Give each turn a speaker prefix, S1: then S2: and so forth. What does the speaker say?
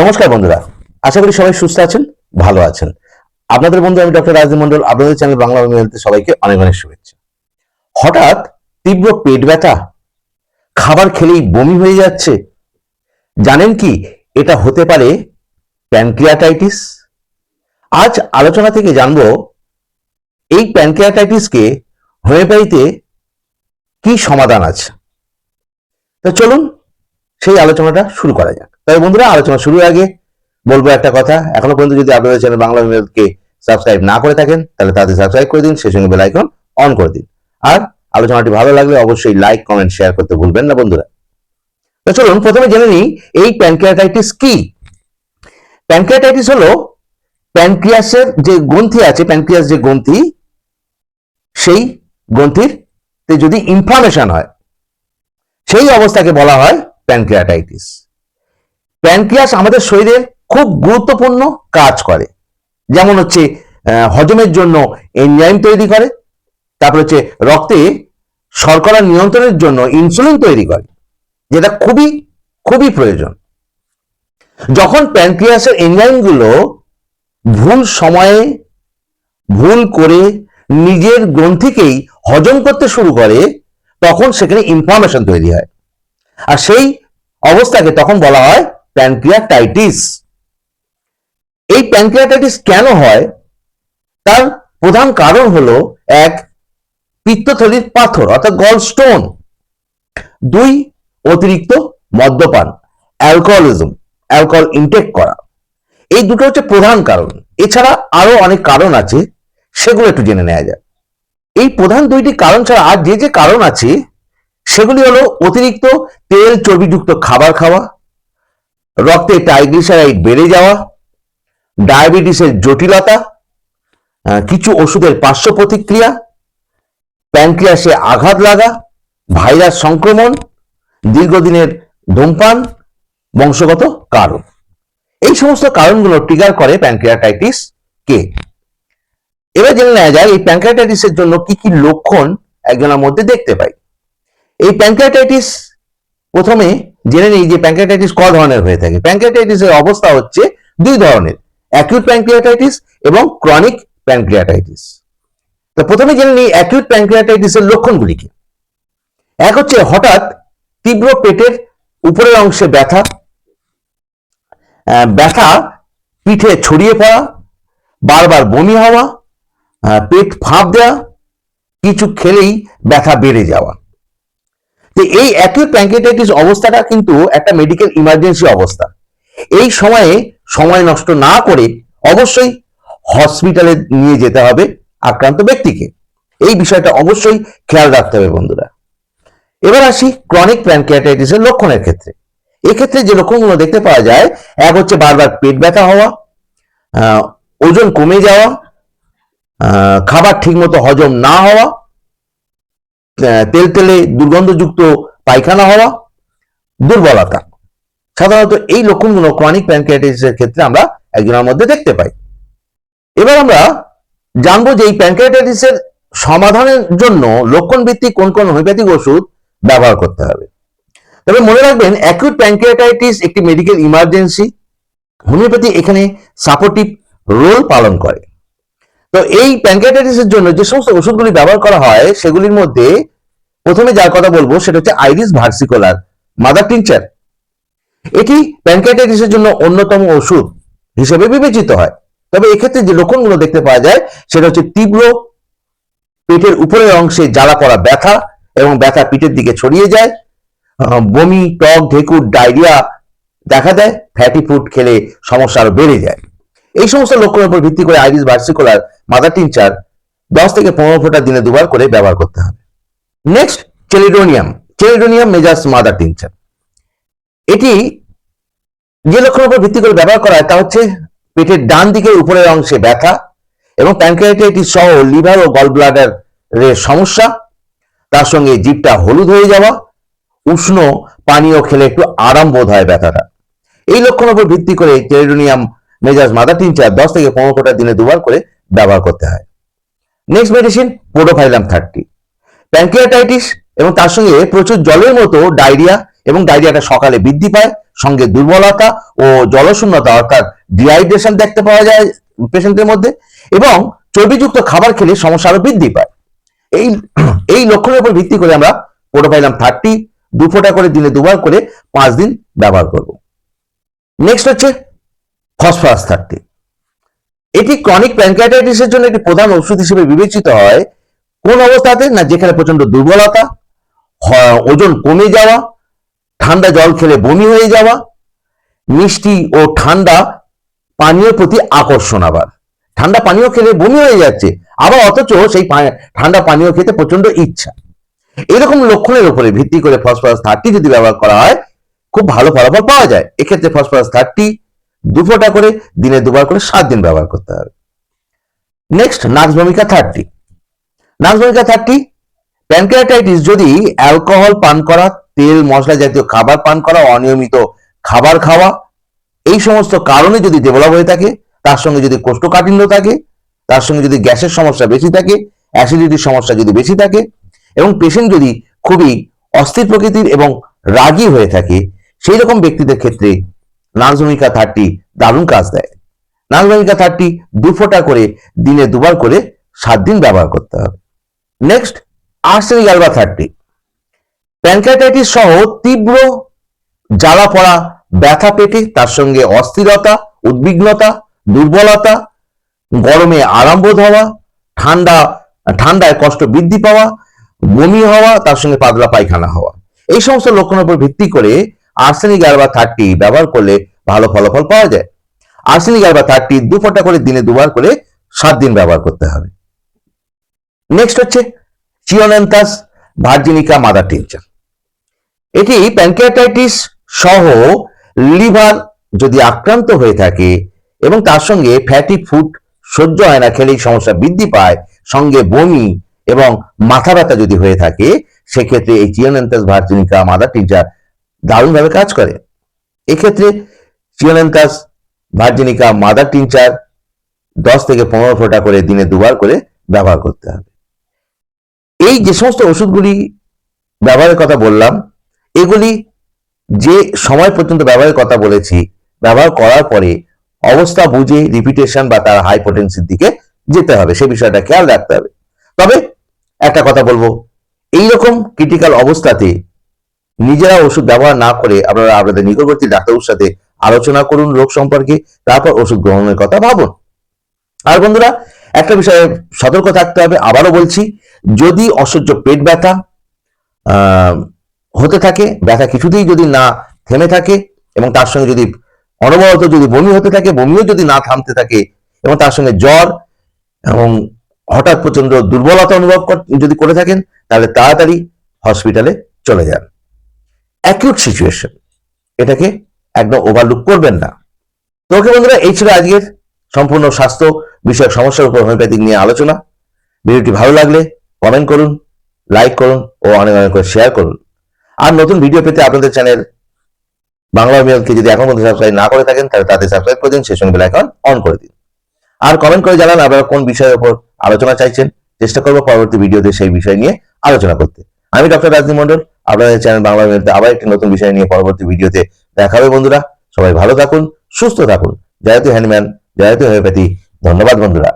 S1: নমস্কার বন্ধুরা, আশা করি সবাই সুস্থ আছেন, ভালো আছেন। আপনাদের বন্ধু আমি ডক্টর রাজদীপ মন্ডল আপনাদের চ্যানেল বাংলা হেলথে সবাইকে অনেক অনেক শুভেচ্ছা। হঠাৎ তীব্র পেট ব্যথা, খাবার খেলেই বমি হয়ে যাচ্ছে। জানেন কি, এটা হতে পারে প্যানক্রিয়াটাইটিস? আজ আলোচনা থেকে জানব, এই প্যানক্রিয়াটাইটিসকে হোমিওপ্যাথিতে কি সমাধান আছে? তো চলুন সেই আলোচনাটা শুরু করা যাক। তবে বন্ধুরা, আলোচনা শুরুর আগে বলব একটা কথা। এখনও পর্যন্ত যদি আপনাদের চ্যানেল বাংলা মেলকে সাবস্ক্রাইব না করে থাকেন, তাহলে তাদের সাবস্ক্রাইব করে দিন, সেই সঙ্গে বেল আইকন অন করে দিন। আর আলোচনাটি ভালো লাগলে অবশ্যই লাইক, কমেন্ট, শেয়ার করতে ভুলবেন না বন্ধুরা। তো চলুন, প্রথমে জেনে নিই এই প্যানক্রিয়াটাইটিস কি? প্যানক্রিয়াটাইটিস হলো প্যানক্রিয়াসের যে গ্রন্থি আছে, প্যানক্রিয়াস যে গ্রন্থি, সেই গ্রন্থির যদি ইনফ্লামেশন হয়, সেই অবস্থাকে বলা হয় প্যানক্রিয়াটাইটিস। প্যানক্রিয়াস আমাদের শরীরের খুব গুরুত্বপূর্ণ কাজ করে। যেমন হচ্ছে হজমের জন্য এনজাইম তৈরি করে, তারপর হচ্ছে রক্তে শর্করা নিয়ন্ত্রণের জন্য ইনসুলিন তৈরি করে, যেটা খুবই খুবই প্রয়োজন। যখন প্যানক্রিয়াসের এনজাইমগুলো ভুল সময়ে ভুল করে নিজের গ্রন্থিকেই হজম করতে শুরু করে, তখন সেখানে ইনফরমেশন তৈরি হয়। আর সেই অবস্থাকে তখন বলা হয় প্যানক্রিয়াটাইটিস। এই প্যানক্রিয়াটাইটিস কেন হয়? তার প্রধান কারণ হলো, এক, পিত্তথলির পাথর, অর্থাৎ গল স্টোন দুই, অতিরিক্ত মদ্যপান অ্যালকোহলিজম অ্যালকোহল ইনটেক করা। এই দুটো হচ্ছে প্রধান কারণ। এছাড়া আরও অনেক কারণ আছে, সেগুলো একটু জেনে নেওয়া যায় এই প্রধান দুইটি কারণ ছাড়া আর যে যে কারণ আছে সেগুলি হলো অতিরিক্ত তেল, চর্বিযুক্ত খাবার খাওয়া, রক্তে ট্রাইগ্লিসারাইড বেড়ে যাওয়া ডায়াবেটিসের জটিলতা কিছু ওষুধের পার্শ্ব প্রতিক্রিয়া প্যানক্রিয়াসে আঘাত লাগা ভাইরাস সংক্রমণ, দীর্ঘদিনের ধূমপান, বংশগত কারণ। এই সমস্ত কারণগুলো ট্রিগার করে প্যানক্রিয়াটাইটিস কে এবার জেনে নেওয়া যায় এই প্যানক্রিয়াটাইটিসের জন্য কি কি লক্ষণ একজনের মধ্যে দেখতে পাই। এই প্যানক্রিয়াটাইটিস প্রথমে জেনে নিই যে প্যানক্রিয়াটাইটিস ক ধরনের হয়ে থাকে। প্যানক্রিয়াটাইটিসের অবস্থা হচ্ছে দুই ধরনের অ্যাকিউট প্যানক্রিয়াটাইটিস এবং ক্রনিক প্যানক্রিয়াটাইটিস তো প্রথমে জেনে নিই অ্যাকিউট প্যানক্রিয়াটাইটিসের লক্ষণগুলি কি। এক হচ্ছে হঠাৎ তীব্র পেটের উপরের অংশে ব্যথা ব্যথা পিঠে ছড়িয়ে পড়া, বারবার বমি হওয়া পেট ফাঁপ দেওয়া, কিছু খেলেই ব্যথা বেড়ে যাওয়া। তো এই অ্যাকিউট প্যানক্রিয়াটাইটিস অবস্থাটা কিন্তু একটা মেডিকেল ইমার্জেন্সি অবস্থা। এই সময়ে সময় নষ্ট না করে অবশ্যই হসপিটালে নিয়ে যেতে হবে আক্রান্ত ব্যক্তিকে। এই বিষয়টা অবশ্যই খেয়াল রাখতে হবে বন্ধুরা। এবার আসি ক্রনিক প্যানক্রিয়াটাইটিসের লক্ষণের ক্ষেত্রে। এক্ষেত্রে যে লক্ষণগুলো দেখতে পাওয়া যায়, এক হচ্ছে বারবার পেট ব্যথা হওয়া ওজন কমে যাওয়া খাবার ঠিকমতো হজম না হওয়া তেল তেলে দুর্গন্ধযুক্ত পায়খানা হওয়া, দুর্বলতা। সাধারণত এই লক্ষণগুলো ক্রনিক প্যানক্রিয়াটাইটিসের ক্ষেত্রে আমরা একজনের মধ্যে দেখতে পাই। এবার আমরা জানব যে এই প্যানক্রিয়াটাইটিসের সমাধানের জন্য লক্ষণ ভিত্তিক কোন কোন হোমিওপ্যাথিক ওষুধ ব্যবহার করতে হবে। তবে মনে রাখবেন অ্যাকিউট প্যানক্রিয়াটাইটিস একটি মেডিকেল ইমার্জেন্সি হোমিওপ্যাথি এখানে সাপোর্টিভ রোল পালন করে। তো এই প্যানক্রিয়াটাইটিসের জন্য যে সমস্ত ওষুধগুলি ব্যবহার করা হয়, সেগুলির মধ্যে প্রথমে যার কথা বলব সেটা হচ্ছে আইরিস ভার্সিকোলার মাদার টিনচার এটি প্যানক্রিয়াটাইটিসের জন্য অন্যতম ওষুধ হিসেবে বিবেচিত হয়। তবে এক্ষেত্রে যে লক্ষণগুলো দেখতে পাওয়া যায়, সেটা হচ্ছে তীব্র পেটের উপরের অংশে জ্বালা পড়া ব্যথা এবং ব্যথা পিঠের দিকে ছড়িয়ে যায় বমি, টক, ঢেকুর, ডায়রিয়া দেখা দেয় ফ্যাটি ফুড খেলে সমস্যা আরও বেড়ে যায়। এই সমস্ত লক্ষণের উপর ভিত্তি করে আইরিস ভার্সিকুলার মাদার টিনচার দশ থেকে পনেরো ফোঁটা দিনে দুবার করে ব্যবহার করতে হবে। Next chelidonium chelidonium majus mother tincture এটি যে লক্ষণের উপর ভিত্তি করে ব্যবহার করা হয় তা হচ্ছে পেটের ডান দিকের উপরের অংশে ব্যথা এবং প্যানক্রিয়াটাইটিস সহ লিভার ও গল ব্লাডার সমস্যা। তার সঙ্গে জিভটা হলুদ হয়ে যাওয়া, উষ্ণ পানীয় খেলে একটু আরাম বোধ হয় ব্যথাটা। এই লক্ষণের উপর ভিত্তি করে টেরিডোনিয়াম মেজাজ মাদার টিনচার দশ থেকে পনেরো ফোঁটা দিনে দুবার করে ব্যবহার করতে হয়। Next medicine podophyllum thirty pancreatitis এবং তার সঙ্গে প্রচুর জলের মতো ডায়রিয়া এবং ডায়রিয়াটা সকালে বৃদ্ধি পায়, সঙ্গে দুর্বলতা ও জলশূন্যতা অর্থাৎ ডিহাইড্রেশন দেখতে পাওয়া যায় পেশেন্টের মধ্যে এবং চর্বিযুক্ত খাবার খেলে সমস্যা আরও বৃদ্ধি পায়। এই এই লক্ষণের উপর ভিত্তি করে আমরা পোটোপাইলাম থার্টি দু ফোঁটা করে দিনে দুবার করে পাঁচ দিন ব্যবহার করব। নেক্সট হচ্ছে ফসফরাস থার্টি এটি ক্রনিক প্যানক্রিয়াটাইটিসের জন্য একটি প্রধান ওষুধ হিসেবে বিবেচিত হয়। কোন অবস্থাতে? না, যেখানে প্রচণ্ড দুর্বলতা ওজন কমে যাওয়া, ঠান্ডা জল খেলে বমি হয়ে যাওয়া, মিষ্টি ও ঠান্ডা পানীয় প্রতি আকর্ষণ আবার। ঠান্ডা পানীয় খেলে বমি হয়ে যাচ্ছে, আবার অথচ সেই ঠান্ডা পানীয় খেতে প্রচণ্ড ইচ্ছা। এরকম লক্ষণের উপরে ভিত্তি করে ফসফরাস থার্টি যদি ব্যবহার করা হয়, খুব ভালো ফলাফল পাওয়া যায়। এক্ষেত্রে ফসফরাস থার্টি দু ফোঁটা করে, দিনে দুবার করে সাত দিন ব্যবহার করতে হবে। নেক্সট নাক্স ভূমিকা থার্টি নাক্স ভূমিকা থার্টি প্যানক্রিয়াটাইটিস যদি অ্যালকোহল পান করা, তেল, মশলা জাতীয় খাবার পান করা, অনিয়মিত খাবার খাওয়া, এই সমস্ত কারণে যদি ডেভেলপ হয়ে থাকে, তার সঙ্গে যদি কোষ্ঠকাঠিন্য থাকে, তার সঙ্গে যদি গ্যাসের সমস্যা বেশি থাকে অ্যাসিডিটির সমস্যা যদি বেশি থাকে, এবং পেশেন্ট যদি খুবই অস্থির প্রকৃতির এবং রাগী হয়ে থাকে, সেই রকম ব্যক্তিদের ক্ষেত্রে নার্সভূমিকা থার্টি দারুণ কাজ দেয়। নার্সভূমিকা থার্টি দু ফোঁটা করে দিনে দুবার করে সাত দিন ব্যবহার করতে হবে। Next, arsenic alba thirty. Pancreatitis সহ তীব্র জ্বালা পড়া ব্যথা পেটে তার সঙ্গে অস্থিরতা, উদ্বিগ্নতা, দুর্বলতা, গরমে আরাম বোধ হওয়া, ঠান্ডা, ঠান্ডায় কষ্ট বৃদ্ধি পাওয়া, বমি হওয়া, তার সঙ্গে পাতলা পায়খানা হওয়া। এই সমস্ত লক্ষণের উপর ভিত্তি করে আর্সেনিক অ্যালবা থার্টি ব্যবহার করলে ভালো ফলাফল পাওয়া যায়। আর্সেনিক অ্যালবা থার্টি দু ফোঁটা করে দিনে দুবার করে সাত দিন ব্যবহার করতে হবে। নেক্সট হচ্ছে চিওনেন্থাস ভার্জিনিকা মাদার টিনচার এটি প্যানক্রিয়াটাইটিস সহ লিভার যদি আক্রান্ত হয়ে থাকে এবং তার সঙ্গে ফ্যাটি ফুড সহ্য হয় না খেলেই সমস্যা বৃদ্ধি পায়, সঙ্গে বমি এবং মাথা ব্যথা যদি হয়ে থাকে, সেক্ষেত্রে এই চিওনেন্থাস ভার্জিনিকা মাদার টিনচার দারুণভাবে কাজ করে। এক্ষেত্রে চিওনেন্থাস ভার্জিনিকা মাদার টিনচার দশ থেকে পনেরো ফোঁটা করে দিনে দুবার করে ব্যবহার করতে হবে। এই যে সমস্ত ওষুধগুলি ব্যবহারের কথা বললাম, এগুলি যে সময় পর্যন্ত ব্যবহারের কথা বলেছি, ব্যবহার করার পরে অবস্থা বুঝে রিপিটেশন বা তার হাই পোটেন্সির দিকে যেতে হবে, সে বিষয়টা খেয়াল রাখতে হবে। তবে একটা কথা বলব, এইরকম ক্রিটিক্যাল অবস্থাতে নিজেরা ওষুধ ব্যবহার না করে আপনারা আপনাদের নিকটবর্তী ডাক্তারবাবুর সাথে আলোচনা করুন রোগ সম্পর্কে, তারপর ওষুধ গ্রহণের কথা ভাবুন। আর বন্ধুরা, একটা বিষয়ে সতর্ক থাকতে হবে, আবারও বলছি, যদি অসহ্য পেট ব্যথা হতে থাকে, ব্যথা কিছুতেই যদি না থেমে থাকে, এবং তার সঙ্গে যদি অনবরত যদি বমি হতে থাকে, বমিও যদি না থামতে থাকে, এবং তার সঙ্গে জ্বর, এবং হঠাৎ প্রচণ্ড দুর্বলতা অনুভব যদি করে থাকেন, তাহলে তাড়াতাড়ি হসপিটালে চলে যান। অ্যাকিউট সিচুয়েশন এটাকে একদম ওভারলুক করবেন না। তো ওকে বন্ধুরা, এই ছিল আজকের সম্পূর্ণ স্বাস্থ্য বিষয়ক সমস্যার উপর হোমিওপ্যাথিক নিয়ে আলোচনা। ভিডিওটি ভালো লাগলে কমেন্ট করুন লাইক করুন ও অনেক অনেক করে শেয়ার করুন। আর নতুন ভিডিও পেতে আপনাদের চ্যানেল বাংলা মেলকে যদি এখন পর্যন্ত সাবস্ক্রাইব না করে থাকেন, তাহলে তাতে সাবস্ক্রাইব করে দিন, সেই সঙ্গে বেল আইকন অন করে দিন। আর কমেন্ট করে জানান আপনারা কোন বিষয়ের উপর আলোচনা চাইছেন। চেষ্টা করব পরবর্তী ভিডিওতে সেই বিষয় নিয়ে আলোচনা করতে। আমি ডক্টর রাজনী মন্ডল আপনাদের চ্যানেল বাংলা মেলতে আবার একটি নতুন বিষয় নিয়ে পরবর্তী ভিডিওতে দেখা হবে বন্ধুরা সবাই ভালো থাকুন সুস্থ থাকুন জয়তু হ্যান্ডম্যান জয়তু হোমিওপ্যাথি ধন্যবাদ বন্ধুরা